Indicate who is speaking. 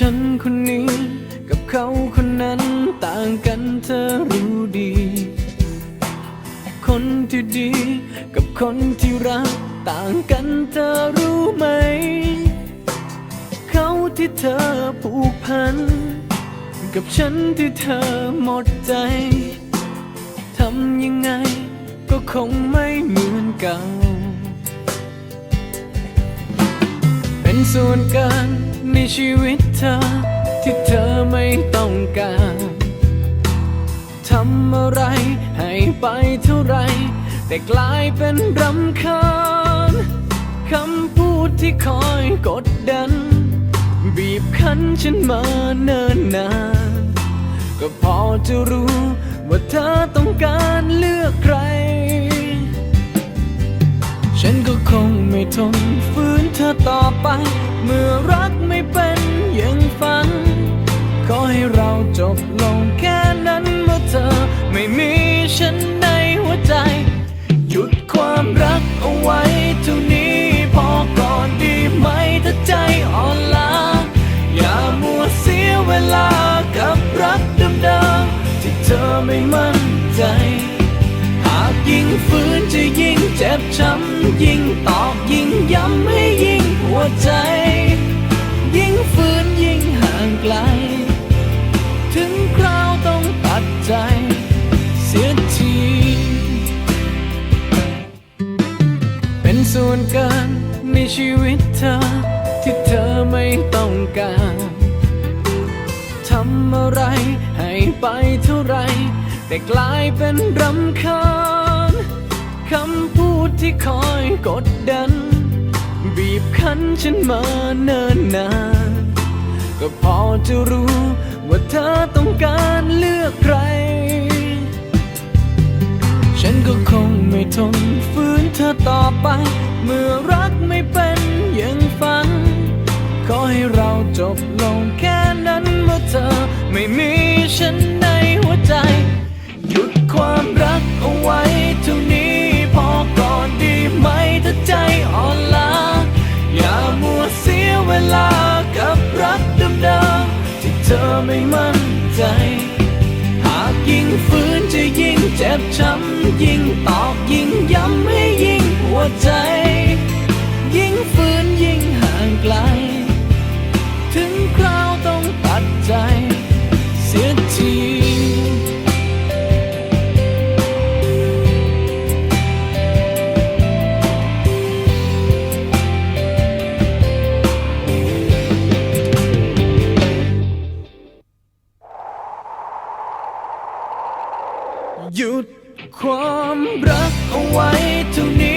Speaker 1: ฉันคนนี้ กับเขาคนนั้นต่างกันเธอรู้ดี คนที่ดี กับคนที่รัก ต่างกันเธอรู้ไหม เขาที่เธอผูกพัน กับฉันที่เธอหมดใจทำยังไงก็คงไม่เหมือนเก่า เป็นส่วนเกิน ในชีวิตเธอ ที่เธอไม่ต้องการทำอะไรให้ไปเท่าไร แต่กลายเป็นรำคาญคำพูดที่คอยกดดัน บีบคั้นฉันมาเนิ่นนาน ก็พอจะรู้ว่าเธอต้องการเลือกใคร ฉันก็คงไม่ทนฝืนเธอต่อไป เมื่อรัก ฉันในหัวใจ หยุดความรักเอาไว้เท่านี้พอก่อนดีไหมถ้าใจอ่อนล้าอย่ามัวเสียเวลากับรักเดิมๆที่เธอไม่มั่นใจ หากยิ่งฝืนจะยิ่งเจ็บช้ำยิ่งตอกยิ่งย้ำให้ยิ่งหัวใจ ชีวิตเธอ ที่เธอไม่ต้องการทำอะไรให้ไปเท่าไร แต่กลายเป็นรำคาญคำพูดที่คอยกดดัน บีบคั้นฉันมาเนิ่นนานก็พอจะรู้ว่าเธอต้องการเลือกใคร ฉันก็คงไม่ทน ไม่มีฉันในหัวใจ หยุดความรักเอาไว้เท่านี้พอก่อนดีไหมถ้าใจอ่อนล้าอย่ามัวเสียเวลากับรักเดิมๆที่เธอไม่มั่นใจ หากยิ่งฝืนจะยิ่งเจ็บช้ำยิ่งตอกยิ่งย้ำให้ยิ่งหัวใจ เสียทีหยุดความรักเอาไว้เท่านี้